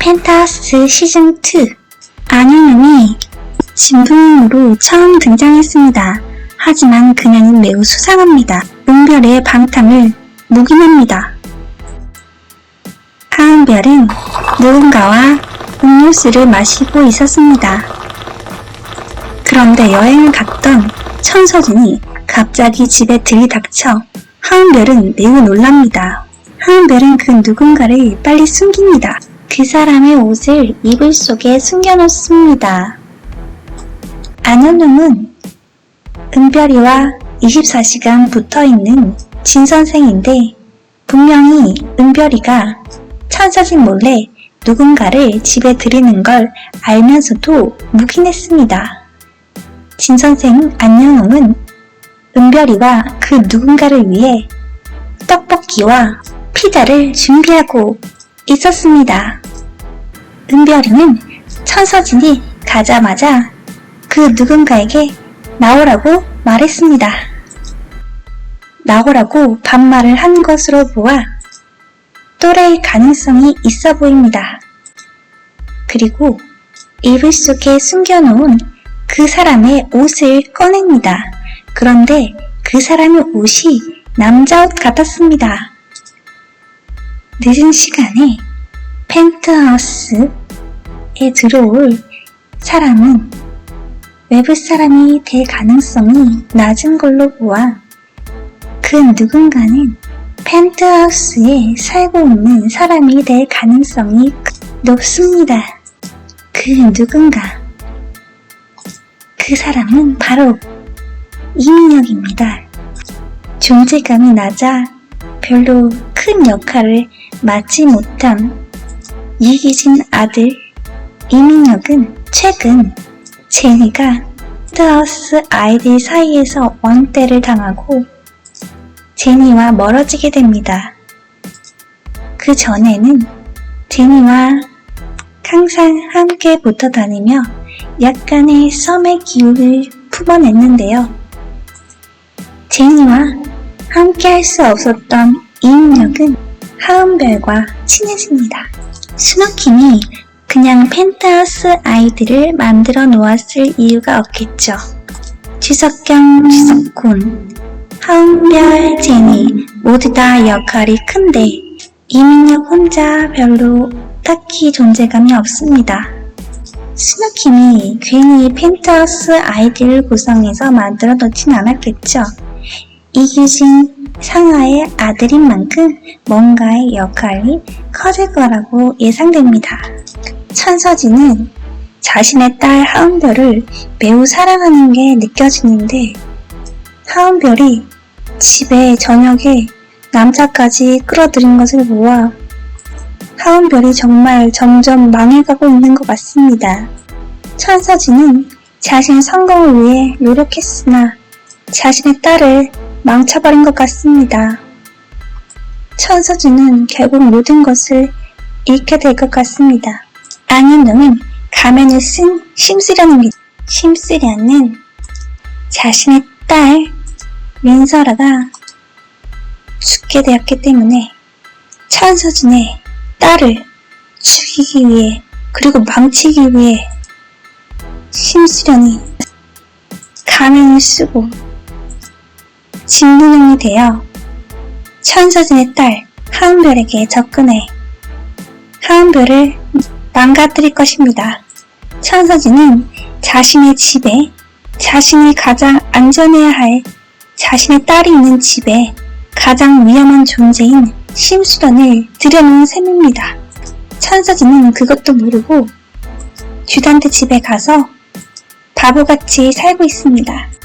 펜타하우스 시즌2 안영은이 진부인으로 처음 등장했습니다. 하지만 그녀는 매우 수상합니다. 은별의 방탐을 묵인합니다. 하은별은 누군가와 음료수를 마시고 있었습니다. 그런데 여행을 갔던 천서진이 갑자기 집에 들이닥쳐 하은별은 매우 놀랍니다. 하은별은 그 누군가를 빨리 숨깁니다. 그 사람의 옷을 이불 속에 숨겨놓습니다. 안현웅은 은별이와 24시간 붙어 있는 진 선생인데 분명히 은별이가 천사진 몰래 누군가를 집에 들이는 걸 알면서도 묵인했습니다. 진 선생 안영웅은 은별이와 그 누군가를 위해 떡볶이와 피자를 준비하고 있었습니다. 은별이는 천서진이 가자마자 그 누군가에게 나오라고 말했습니다. 나오라고 반말을 한 것으로 보아 또래의 가능성이 있어 보입니다. 그리고 이불 속에 숨겨놓은 그 사람의 옷을 꺼냅니다. 그런데 그 사람의 옷이 남자 옷 같았습니다. 늦은 시간에 펜트하우스에 들어올 사람은 외부 사람이 될 가능성이 낮은 걸로 보아 그 누군가는 펜트하우스에 살고 있는 사람이 될 가능성이 높습니다. 그 누군가. 그 사람은 바로 이민혁입니다. 존재감이 낮아 별로 큰 역할을 맡지 못한 이기진 아들 이민혁은 최근 제니가 펜트하우스 아이들 사이에서 왕따를 당하고 제니와 멀어지게 됩니다. 그 전에는 제니와 항상 함께 붙어 다니며 약간의 썸의 기운을 품어냈는데요. 제니와 함께 할 수 없었던 이인혁은 하은별과 친해집니다. 스노킴이 그냥 펜트하우스 아이들을 만들어 놓았을 이유가 없겠죠. 지석경, 지석군, 하은별, 제니 모두 다 역할이 큰데 이민혁 혼자 별로 딱히 존재감이 없습니다. 스누킴이 괜히 펜트하우스 아이들을 구성해서 만들어 놓진 않았겠죠. 이규진 상하의 아들인 만큼 뭔가의 역할이 커질 거라고 예상됩니다. 천서진은 자신의 딸 하은별을 매우 사랑하는 게 느껴지는데 하은별이 집에 저녁에 남자까지 끌어들인 것을 보아 하은별이 정말 점점 망해가고 있는 것 같습니다. 천서진은 자신의 성공을 위해 노력했으나 자신의 딸을 망쳐버린 것 같습니다. 천서진은 결국 모든 것을 잃게 될 것 같습니다. 안현동은 가면을 쓴 심수련입니다. 심수련은 자신의 딸 민설아가 죽게 되었기 때문에 천서진의 딸을 죽이기 위해 그리고 망치기 위해 심수련이 가면을 쓰고 진문형이 되어 천서진의 딸 하은별에게 접근해 하은별을 망가뜨릴 것입니다. 천서진은 자신의 집에 자신이 가장 안전해야 할 자신의 딸이 있는 집에 가장 위험한 존재인 심수련을 들여놓은 셈입니다. 천서진은 그것도 모르고 듀단트 집에 가서 바보같이 살고 있습니다.